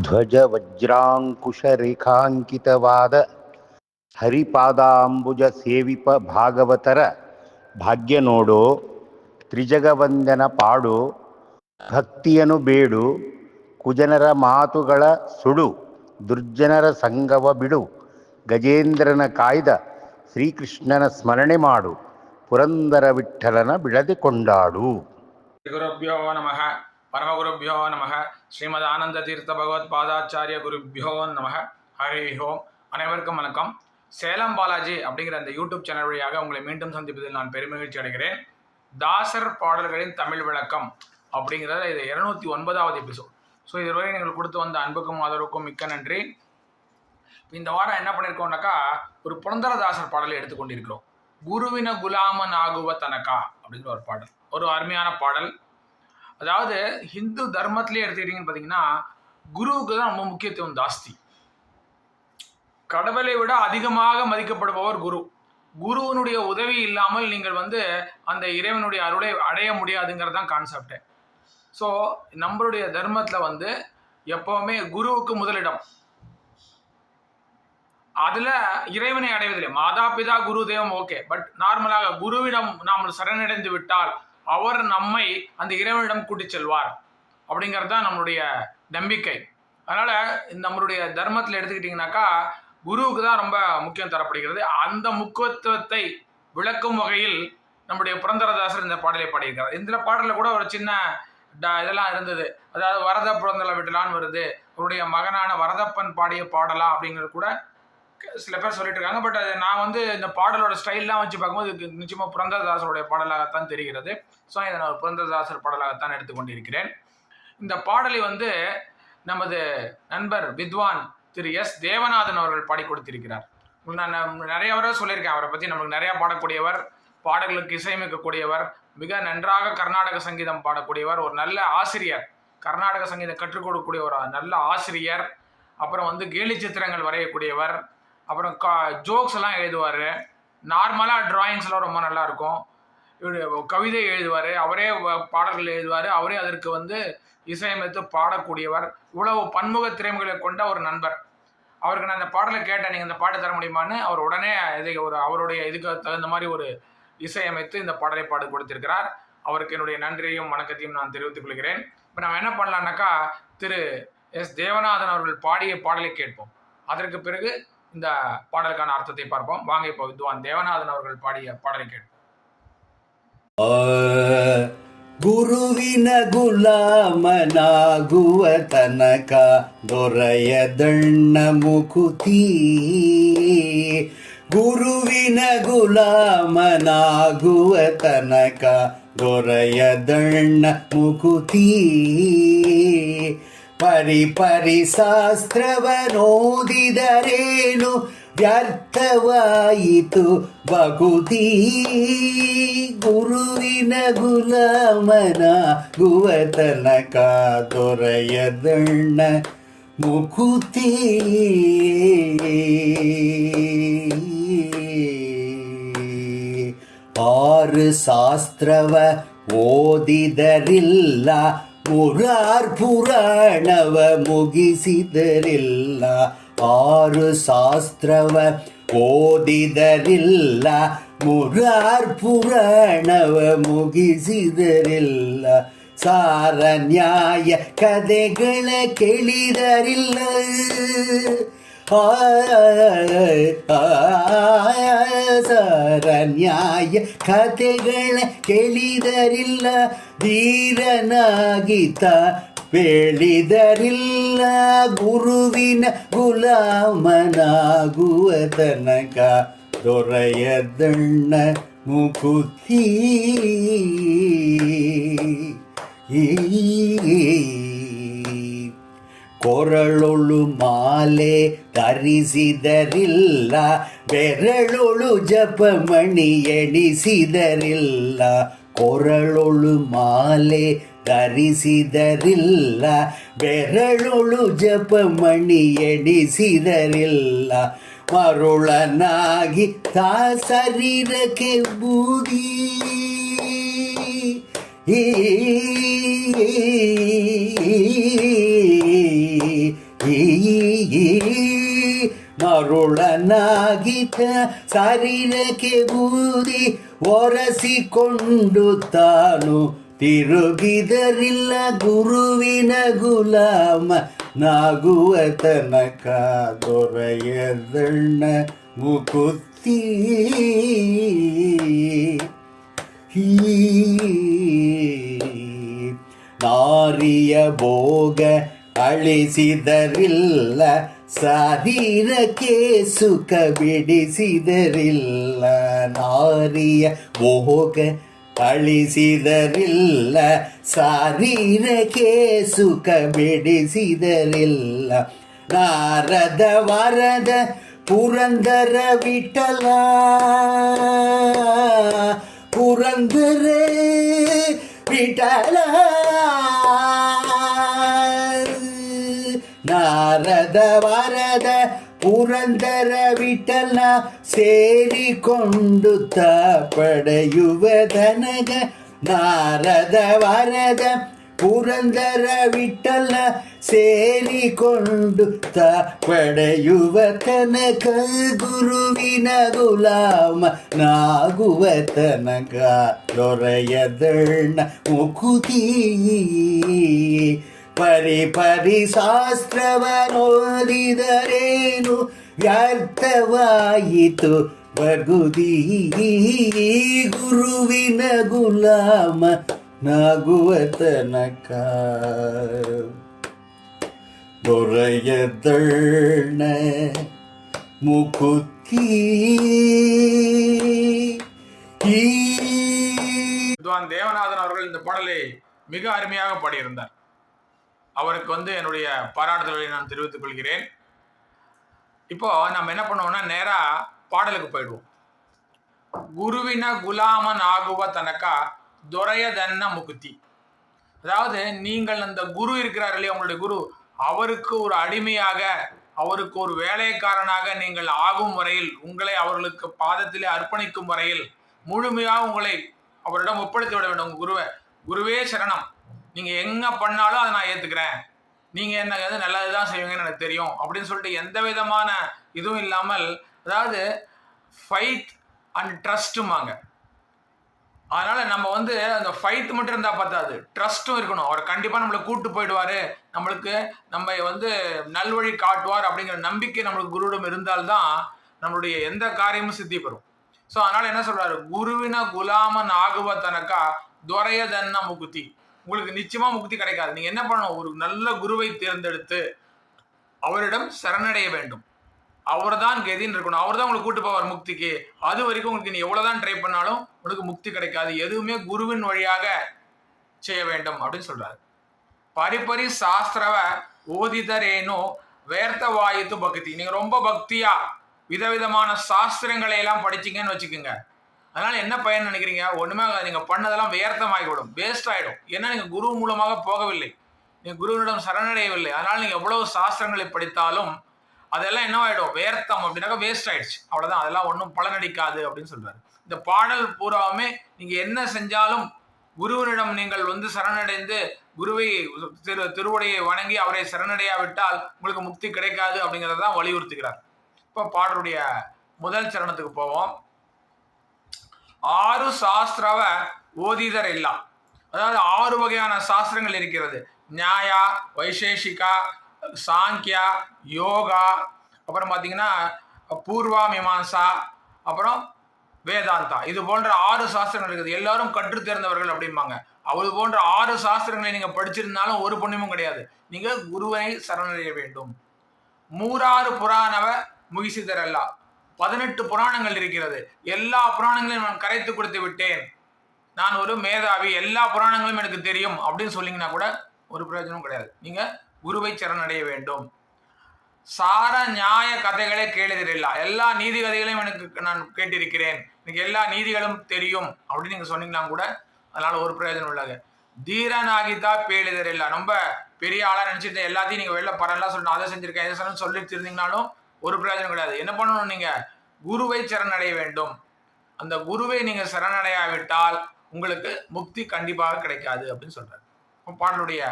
ಧ್ವಜ ಧ್ವಜವಜ್ರಾಂಕುಶರೇಖಾಂಕಿತವಾದ ಹರಿಪಾದಾಂಬುಜ ಸೇವಿಪ ಭಾಗವತರ ಭಾಗ್ಯ ನೋಡು, ತ್ರಿಜಗವಂದನ ಪಾಡು, ಭಕ್ತಿಯನು ಬೇಡು, ಕುಜನರ ಮಾತುಗಳ ಸುಡು, ದುರ್ಜನರ ಸಂಗವ ಬಿಡು, ಗಜೇಂದ್ರನ ಕಾಯ್ದ ಶ್ರೀಕೃಷ್ಣನ ಸ್ಮರಣೆ ಮಾಡು, ಪುರಂದರ ವಿಠಲನ ಬಿಡದೆ ಕೊಂಡಾಡು. ಗುರುಭ್ಯೋ ನಮಃ. பரமகுருப்பியோ நம ஸ்ரீமத் ஆனந்த தீர்த்த பகவத் பாதாச்சாரிய குருப்பியோ நம ஹரி ஹோம் அனைவருக்கும் வணக்கம். சேலம் பாலாஜி அப்படிங்கிற அந்த யூடியூப் சேனல் வழியாக உங்களை மீண்டும் சந்திப்பதில் நான் பெருமகிழ்ச்சி அடைகிறேன். தாசர் பாடல்களின் தமிழ் விளக்கம் அப்படிங்கிறத இது இருநூத்தி ஒன்பதாவது எபிசோட். ஸோ இதுவரை நீங்கள் கொடுத்து வந்த அன்புக்கும் ஆதரவுக்கும் மிக்க நன்றி. இந்த வாரம் என்ன பண்ணியிருக்கோம்னாக்கா ஒரு புரந்தரதாசர் பாடலை எடுத்துக்கொண்டிருக்கிறோம் குருவின குலாமன் ஆகுவ தனக்கா அப்படிங்கிற ஒரு பாடல். ஒரு அருமையான பாடல். அதாவது ஹிந்து தர்மத்திலே எடுத்துக்கிட்டீங்கன்னு பார்த்தீங்கன்னா குருவுக்கு தான் ரொம்ப முக்கியத்துவம் ஜாஸ்தி. கடவுளை விட அதிகமாக மதிக்கப்படுபவர் குரு. குருவினுடைய உதவி இல்லாமல் நீங்கள் வந்து அந்த இறைவனுடைய அருளை அடைய முடியாதுங்கிறது தான் கான்செப்டே ஸோ நம்மளுடைய தர்மத்தில் வந்து எப்போவுமே குருவுக்கு முதலிடம். அதில் இறைவனை அடைவதில்லை. மாதா பிதா குரு தெய்வம் ஓகே பட் நார்மலாக குருவிடம் நாம் சரணடைந்து விட்டால் அவர் நம்மை அந்த இறைவனிடம் கூட்டி செல்வார். அப்படிங்கிறது தான் நம்மளுடைய நம்பிக்கை. அதனால நம்மளுடைய தர்மத்தில் எடுத்துக்கிட்டிங்கனாக்கா குருவுக்கு தான் ரொம்ப முக்கியம் தரப்படுகிறது. அந்த முக்கியத்துவத்தை விளக்கும் வகையில் நம்முடைய புரந்தரதாசர் இந்த பாடலை பாடியிருக்கிறார். இந்த பாடலில் கூட ஒரு சின்ன ட- இதெல்லாம் இருந்தது. அதாவது வரத புரந்தல விட்டலான்னு வருது. அவருடைய மகனான வரதப்பன் பாடிய பாடலாம் அப்படிங்கிறது கூட சில பேர் சொல்லிட்டு இருக்காங்க. பட் அது நான் வந்து இந்த பாடலோட ஸ்டைல்லாம் வச்சு பார்க்கும்போது இது நிச்சயமா புரந்ததாசருடைய பாடலாகத்தான் தெரிகிறது. ஸோ இதை நான் புரந்ததாசர் பாடலாகத்தான் எடுத்துக்கொண்டிருக்கிறேன் இந்த பாடலை வந்து நமது நண்பர் வித்வான் திரு எஸ். தேவநாதன் அவர்கள் பாடி கொடுத்திருக்கிறார். நான் நிறைய வரை சொல்லியிருக்கேன். அவரை பற்றி நமக்கு நிறையா பாடக்கூடியவர் பாடல்களுக்கு இசையமைக்கக்கூடியவர் மிக நன்றாக கர்நாடக சங்கீதம் பாடக்கூடியவர் ஒரு நல்ல ஆசிரியர் கர்நாடக சங்கீதம் கற்றுக் கொடுக்கக்கூடிய ஒரு நல்ல ஆசிரியர் அப்புறம் வந்து கேலி சித்திரங்கள் வரையக்கூடியவர் அப்புறம் கா ஜோக்ஸ் எல்லாம் எழுதுவார். நார்மலாக ட்ராயிங்ஸ்லாம் ரொம்ப நல்லா இருக்கும் கவிதை எழுதுவார். அவரே பாடல்கள் எழுதுவார். அவரே அதற்கு வந்து இசையமைத்து பாடக்கூடியவர். இவ்வளவு பன்முக திறமைகளை கொண்ட ஒரு நண்பர். அவருக்கு நான் அந்த பாடலை கேட்டேன். நீங்கள் இந்த பாட்டு தர முடியுமான்னு? அவர் உடனே இதை ஒரு அவருடைய இதுக்கு தகுந்த மாதிரி ஒரு இசையமைத்து இந்த பாடலை பாடு கொடுத்திருக்கிறார். அவருக்கு என்னுடைய நன்றியையும் வணக்கத்தையும் நான் தெரிவித்துக் கொள்கிறேன். இப்போ நம்ம என்ன பண்ணலான்னாக்கா திரு எஸ். தேவநாதன் அவர்கள் பாடிய பாடலை கேட்போம். அதற்கு பிறகு இந்த பாடலுக்கான அர்த்தத்தை பார்ப்போம் வாங்க இப்போ வித்வான் தேவநாதன் அவர்கள் பாடிய பாடலை கேட்போம் ಗುರುವಿನ ಗುಲಾಮನಾಗುವ ತನಕ ದೊರೆಯದಣ್ಣ ಮುಕುತಿ ಗುರುವಿನ ಗುಲಾಮನಾಗುವ ತನಕ ದೊರೆಯದಣ್ಣ ಮುಕುತಿ ಪರಿ ಪರಿ ಶಾಸ್ತ್ರವನೋದಿದರೇನು ವ್ಯರ್ಥವಾಯಿತು ಬಗುತಿ ಗುರುವಿನ ಗುಲಾಮನ ಗುವ ತನಕ ದೊರೆಯದಣ್ಣ ಮುಕುತಿ ಆರು ಶಾಸ್ತ್ರವ ಓದಿದರಿಲ್ಲ ಮುರಾರ್ ಪುರಾಣವ ಮುಗಿಸಿದರಿಲ್ಲ ಆರು ಶಾಸ್ತ್ರವ ಓದಿದರಿಲ್ಲ ಮುರಾರ್ ಪುರಾಣವ ಮುಗಿಸಿದರಿಲ್ಲ ಸಾರ ನ್ಯಾಯ ಕಥೆಗಳ ಕೇಳಿದರಿಲ್ಲ ಆ, ಆ, ಸಾರ ನ್ಯಾಯ ಕಥೆಗಳ ಕೇಳಿದರಿಲ್ಲ ಧೀರನಾಗಿತ ಬೆಳಿದರಿಲ್ಲ ಗುರುವಿನ ಗುಲಾಮನಾಗುವ ತನಕ ದೊರೆಯದಣ್ಣ ಮುಕುತಿ ಕೊರಳೊಳು ಮಾಲೆ ಧರಿಸಿದರಿಲ್ಲ ಬೆರಳೊಳು ಜಪಮಣಿ ಎಣಿಸಿದರಿಲ್ಲ ಕೊರಳೊಳು ಮಾಲೆ ಧರಿಸಿದರಿಲ್ಲ ಬೆರಳೊಳು ಜಪಮಣಿ ಎಣಿಸಿದರಿಲ್ಲ ಮರುಳನಾಗಿ ತಾ ಶರೀರಕ್ಕೆ ಬೂದಿ ಈ ಮರುಳನಾಗಿತ ಶರೀರಕ್ಕೆ ಬೂದಿ ಒರೆಸಿಕೊಂಡು ತಾನು ತಿರುಗಿದರಿಲ್ಲ ಗುರುವಿನ ಗುಲಾಮ. ನಾಗುವ ತನಕ ದೊರೆಯದಣ್ಣ ಮುಕುತ್ತಿ. ನಾರಿಯ ಭೋಗ ಅಳಿಸಿದರಿಲ್ಲ ಶರೀರಕ್ಕೆ ಸುಖ ಬಿಡಿಸಿದರಿಲ್ಲ ನಾರಿಯ ಭೋಗ ಅಳಿಸಿದರಿಲ್ಲ ಶರೀರಕ್ಕೆ ಸುಖ ಬಿಡಿಸಿದರಿಲ್ಲ ನಾರದ ವರದ ಪುರಂದರ ವಿಠಲ ಪುರಂದರ ವಿಠಲ ನಾರದ ವರದ ಪುರಂದರ ವಿಠಲ ಸೇರಿಕೊಂಡು ತ ಪಡೆಯುವ ದನಗ ನಾರದ ವರದ ಪುರಂದರ ವಿಠಲ ಸೇರಿಕೊಂಡು ತ ಪಡೆಯುವ ತನಕ ಗುರುವಿನ ಗುಲಾಮ ನಾಗುವ ತನಕ ದೊರೆಯದಣ್ಣ ಮುಕುತಿ ಪರಿ ಪರಿ ಶಾಸ್ತ್ರವ ನೋಡಿದರೇನು ವ್ಯರ್ಥವಾಯಿತು ಬಗುದಿ ಗುರುವಿನ ಗುಲಾಮ ನಾಗುವ ತನಕ ದೊರೆಯದಳ್ಣ ಮುಕುತಿ வித்வான் தேவநாதன் அவர்கள் இந்த பாடலை மிக அருமையாக பாடியிருந்தார் அவருக்கு வந்து என்னுடைய பாராட்டுதல்களை நான் தெரிவித்துக் கொள்கிறேன். இப்போ நம்ம என்ன பண்ணுவோம்னா நேராக பாடலுக்கு போயிடுவோம். குருவின குலாமன் ஆகுவ தனக்கா துரையதன்ன முகுத்தி. அதாவது நீங்கள் அந்த குரு இருக்கிறார் இல்லையா உங்களுடைய குரு? அவருக்கு ஒரு அடிமையாக அவருக்கு ஒரு வேலைக்காரனாக நீங்கள் ஆகும் வரையில் உங்களை அவர்களுக்கு பாதத்திலே அர்ப்பணிக்கும் வரையில் முழுமையாக உங்களை அவரிடம் ஒப்படைத்து விட வேண்டும் குருவை. குருவே சரணம். நீங்கள் எங்கே பண்ணாலும் அதை நான் ஏற்றுக்கிறேன் நீங்கள் என்ன வந்து நல்லது தான் செய்வீங்கன்னு எனக்கு தெரியும். அப்படின்னு சொல்லிட்டு எந்த விதமான இதுவும் இல்லாமல் அதாவது ஃபைட் அண்ட் ட்ரஸ்ட்டுமாங்க அதனால் நம்ம வந்து அந்த ஃபைட் மட்டும் இருந்தால் பத்தாது. ட்ரஸ்ட்டும் இருக்கணும். அவர் கண்டிப்பாக நம்மளை கூட்டு போயிடுவார். நம்மளுக்கு நம்ம வந்து நல்வழி காட்டுவார் அப்படிங்கிற நம்பிக்கை நம்மளுக்கு குருவிடம் இருந்தால்தான் நம்மளுடைய எந்த காரியமும் சித்தி பெறும். ஸோ அதனால் என்ன சொல்கிறாரு குருவின குலாமன் ஆகுவ தனக்கா துரையதன்ன முகுத்தி. உங்களுக்கு நிச்சயமா முக்தி கிடைக்காது. நீங்க என்ன பண்ணணும்? ஒரு நல்ல குருவை தேர்ந்தெடுத்து அவரிடம் சரணடைய வேண்டும். அவர் தான் கதின்னு இருக்கணும். அவர் தான் உங்களுக்கு கூட்டு போவார் முக்திக்கு. அது வரைக்கும் உங்களுக்கு நீ எவ்வளவுதான் ட்ரை பண்ணாலும் உனக்கு முக்தி கிடைக்காது. எதுவுமே குருவின் வழியாக செய்ய வேண்டும் அப்படின்னு சொல்றாரு. பரிபரி சாஸ்திரவ ஓதிதரேனோ வேர்த்த வாயுத்து பக்தி. நீங்க ரொம்ப பக்தியா விதவிதமான சாஸ்திரங்களை எல்லாம் படிச்சீங்கன்னு வச்சுக்கோங்க. அதனால என்ன பயன் நினைக்கிறீங்க? ஒண்ணுமே ஆகாது. நீங்க பண்ணதெல்லாம் வியர்த்தமாகிவிடும். வேஸ்ட் ஆகிடும் ஏன்னா நீங்க குரு மூலமாக போகவில்லை. நீங்க குருவினிடம் சரணடையவில்லை. அதனால நீங்க எவ்வளவு சாஸ்திரங்களை படித்தாலும் அதெல்லாம் என்னவாயிடும்? வேர்த்தம் அப்படின்னாக்கா வேஸ்ட் ஆயிடுச்சு. அவ்வளவுதான். அதெல்லாம் ஒன்றும் பலனடிக்காது அப்படின்னு சொல்றாரு. இந்த பாடல் பூராவுமே நீங்க என்ன செஞ்சாலும் குருவனிடம் நீங்கள் வந்து சரணடைந்து குருவை திரு திருவுடையை வணங்கி அவரை சரணடையாவிட்டால் உங்களுக்கு முக்தி கிடைக்காது அப்படிங்கிறத தான் வலியுறுத்துகிறார். இப்போ பாடலுடைய முதல் சரணத்துக்கு போவோம். ஆறு சாஸ்திரவ ஓதிதர் இல்லா. அதாவது ஆறு வகையான சாஸ்திரங்கள் இருக்கிறது. நியாயா வைசேஷிகா சாங்கியா யோகா அப்புறம் பார்த்தீங்கன்னா பூர்வா மீமாம்சா அப்புறம் வேதாந்தா. இது போன்ற ஆறு சாஸ்திரங்கள் இருக்குது. எல்லாரும் கற்று தேர்ந்தவர்கள் அப்படிம்பாங்க. அவள் போன்ற ஆறு சாஸ்திரங்களை நீங்கள் படிச்சிருந்தாலும் ஒரு புண்ணியமும் கிடையாது. நீங்கள் குருவனை சரணடைய வேண்டும். மூராறு புராணவ அல்லா. பதினெட்டு புராணங்கள் இருக்கிறது. எல்லா புராணங்களையும் நான் கரைத்து கொடுத்து விட்டேன். நான் ஒரு மேதாவி எல்லா புராணங்களும் எனக்கு தெரியும் அப்படின்னு சொல்லிங்கன்னா கூட ஒரு பிரயோஜனமும் கிடையாது. நீங்கள் குருவை சரணடைய வேண்டும். சார நியாய கதைகளை கேளுதில்லை எல்லா நீதி கதைகளையும் எனக்கு நான் கேட்டிருக்கிறேன். எனக்கு எல்லா நீதிகளும் தெரியும் அப்படின்னு நீங்கள் சொன்னீங்கன்னா கூட அதனால் ஒரு பிரயோஜனம் உள்ளது தீரனாகிதா பேழுதரில்லா ரொம்ப பெரிய ஆளாக நினச்சிட்டு எல்லாத்தையும் நீங்கள் வெளில பரலாம் சொல்லணும் அதை செஞ்சிருக்கேன். எதை சொல்லணும் சொல்லிட்டு இருந்தீங்கனாலும் ஒரு பிரயோஜனம் கிடையாது. என்ன பண்ணணும் நீங்கள் குருவை சரணடைய வேண்டும். அந்த குருவை நீங்கள் சரணடையாவிட்டால் உங்களுக்கு முக்தி கண்டிப்பாக கிடைக்காது அப்படின்னு சொல்கிறார் இப்போ பாடலுடைய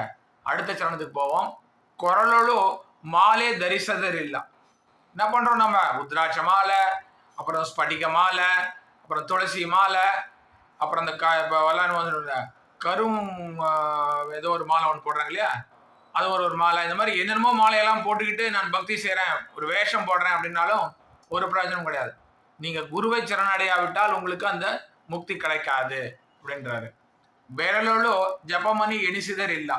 அடுத்த சரணத்துக்கு போவோம். கொரலொழு மாலே தரிசதர் இல்லை. என்ன பண்ணுறோம் நம்ம? உத்ராட்ச மாலை அப்புறம் ஸ்படிக மாலை அப்புறம் துளசி மாலை அப்புறம் அந்த க இப்போ விளாண்டு வந்து கரும் ஏதோ ஒரு மாலை ஒன்று போடுறாங்க இல்லையா? அது ஒரு ஒரு மாலை. இந்த மாதிரி என்னென்னமோ மாலையெல்லாம் போட்டுக்கிட்டு நான் பக்தி செய்கிறேன் ஒரு வேஷம் போடுறேன் அப்படின்னாலும் ஒரு பிரயோஜனம் கிடையாது. நீங்கள் குருவை சரணடையாவிட்டால் உங்களுக்கு அந்த முக்தி கிடைக்காது அப்படின்றாரு. விரலோலோ ஜபமணி எனிசிதர் இல்லை.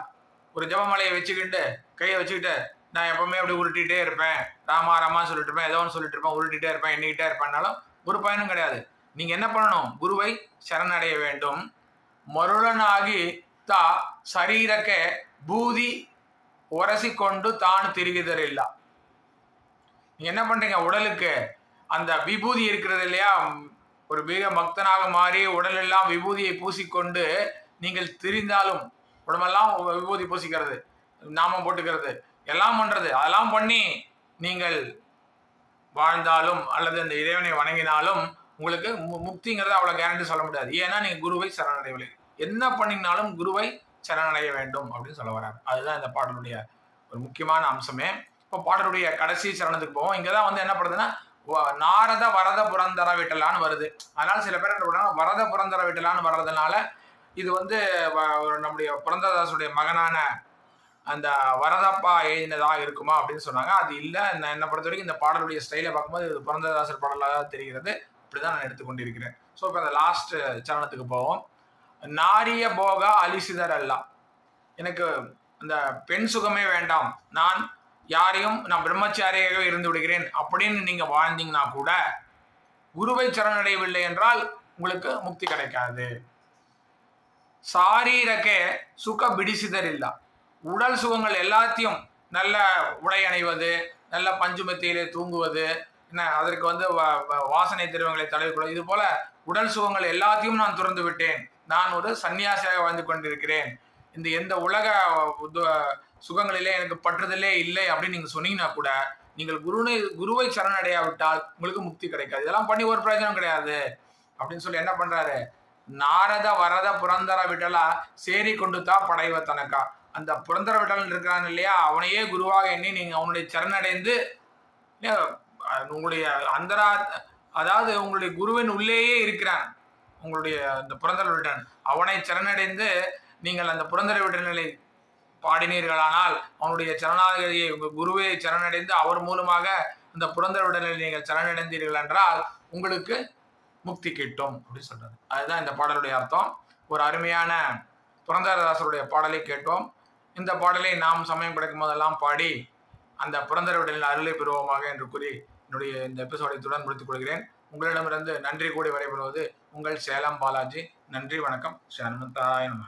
ஒரு ஜபமலையை வச்சுக்கிட்டு கையை வச்சுக்கிட்டு நான் எப்பவுமே அப்படி உருட்டிகிட்டே இருப்பேன். ராமா ராமா சொல்லிட்டு இருப்பேன். ஏதோ ஒன்று சொல்லிட்டு இருப்பேன். உருட்டிகிட்டே இருப்பேன். எண்ணிக்கிட்டே இருப்பேன்னாலும் ஒரு பயனும் கிடையாது. நீங்கள் என்ன பண்ணணும்? குருவை சரணடைய வேண்டும். மருளனாகி தா சரீரக்க பூதி உரசிக்கொண்டு தான் திரிகிதரில்லா நீங்கள் என்ன பண்ணுறீங்க உடலுக்கு அந்த விபூதி இருக்கிறது இல்லையா? ஒரு மிக பக்தனாக மாறி உடலெல்லாம் விபூதியை பூசிக்கொண்டு நீங்கள் திரிந்தாலும் உடம்பெல்லாம் விபூதி பூசிக்கிறது நாமம் போட்டுக்கிறது எல்லாம் பண்ணுறது அதெல்லாம் பண்ணி நீங்கள் வாழ்ந்தாலும் அல்லது அந்த இறைவனை வணங்கினாலும் உங்களுக்கு மு முக்திங்கிறத அவ்வளோ கேரண்டி சொல்ல முடியாது. ஏன்னா நீங்கள் குருவை சரணடைவில்லை என்ன பண்ணினாலும் குருவை சரணடைய வேண்டும் அப்படின்னு சொல்ல வர்றார். அதுதான் இந்த பாடலுடைய ஒரு முக்கியமான அம்சமே. இப்போ பாடலுடைய கடைசி சரணத்துக்கு போவோம். இங்கே தான் வந்து என்ன பண்ணுதுன்னா வ- நாரத வரத புரந்தர விட்டலான்னு வருது. அதனால சில பேர் என்ன பண்ணுறாங்க வரத புரந்தர விட்டலான்னு வர்றதுனால இது வந்து வ- ஒரு நம்முடைய புரந்ததாசுடைய மகனான அந்த வரதப்பா எழுதினதாக இருக்குமா அப்படின்னு சொன்னாங்க. அது இல்லை. நான் என்னை பொறுத்த வரைக்கும் இந்த பாடலுடைய ஸ்டைலை பார்க்கும்போது இது புரந்ததாசர் பாடலாக தான் தெரிகிறது. அப்படிதான் நான் எடுத்துக்கொண்டிருக்கிறேன். ஸோ இப்போ அந்த லாஸ்ட் சரணத்துக்கு போவோம். நாரிய போக அலிசிதர் அல்ல எனக்கு அந்த பெண் சுகமே வேண்டாம். நான் யாரையும் நான் பிரம்மச்சாரியாக இருந்து விடுகிறேன் அப்படின்னு நீங்கள் வாழ்ந்தீங்கன்னா கூட குருவை சரணடையவில்லை என்றால் உங்களுக்கு முக்தி கிடைக்காது. சாரீரக்கே சுக பிடிசிதர் இல்ல உடல் சுகங்கள் எல்லாத்தையும் நல்ல உடை அணிவது நல்ல பஞ்சுமத்தியிலே தூங்குவது என்ன அதற்கு வந்து வ- வ- வாசனை திரவங்களை தடவிக்கொள்வது இது போல உடல் சுகங்கள் எல்லாத்தையும் நான் துறந்து விட்டேன். நான் ஒரு சன்னியாசியாக வாழ்ந்து கொண்டிருக்கிறேன். இந்த எந்த உலக சுகங்களிலே எனக்கு பற்றுதலே இல்லை அப்படின்னு நீங்கள் சொன்னீங்கன்னா கூட நீங்கள் குருனை குருவை சரணடையாவிட்டால் உங்களுக்கு முக்தி கிடைக்காது. இதெல்லாம் பண்ணி ஒரு பிரயோஜனம் கிடையாது. அப்படின்னு சொல்லி என்ன பண்ணுறாரு நாரத வரத புரந்தர விட்டலா சேரி கொண்டு தான் படைவ தனக்கா. அந்த புரந்தர விட்டலன் இருக்கிறான் இல்லையா? அவனையே குருவாக எண்ணி நீங்கள் அவனுடைய சரணடைந்து உங்களுடைய அந்தரா அதாவது உங்களுடைய குருவின் உள்ளேயே இருக்கிறான். உங்களுடைய அந்த புரந்தர விடன் அவனை சரணடைந்து நீங்கள் அந்த புரந்தர விட்டனை பாடினீர்களானால் அவனுடைய சரணாகதியை உங்கள் குருவை சரணடைந்து அவர் மூலமாக அந்த புரந்தர விடலை நீங்கள் சரணடைந்தீர்கள் என்றால் உங்களுக்கு முக்தி கிட்டும் அப்படின்னு சொல்றாரு. அதுதான் இந்த பாடலுடைய அர்த்தம். ஒரு அருமையான புரந்தரதாசருடைய பாடலை கேட்டோம். இந்த பாடலை நாம் சமயம் கிடைக்கும் போதெல்லாம் பாடி அந்த புரந்தர விடலின் அருளை பெறுவோமாக என்று கூறி என்னுடைய இந்த எபிசோடை துடன் முடித்துக் கொள்கிறேன். உங்களிடமிருந்து நன்றி கூடி விடைபெறுவது உங்கள் சேலம் பாலாஜி. நன்றி வணக்கம். ஸ்ரீ நம.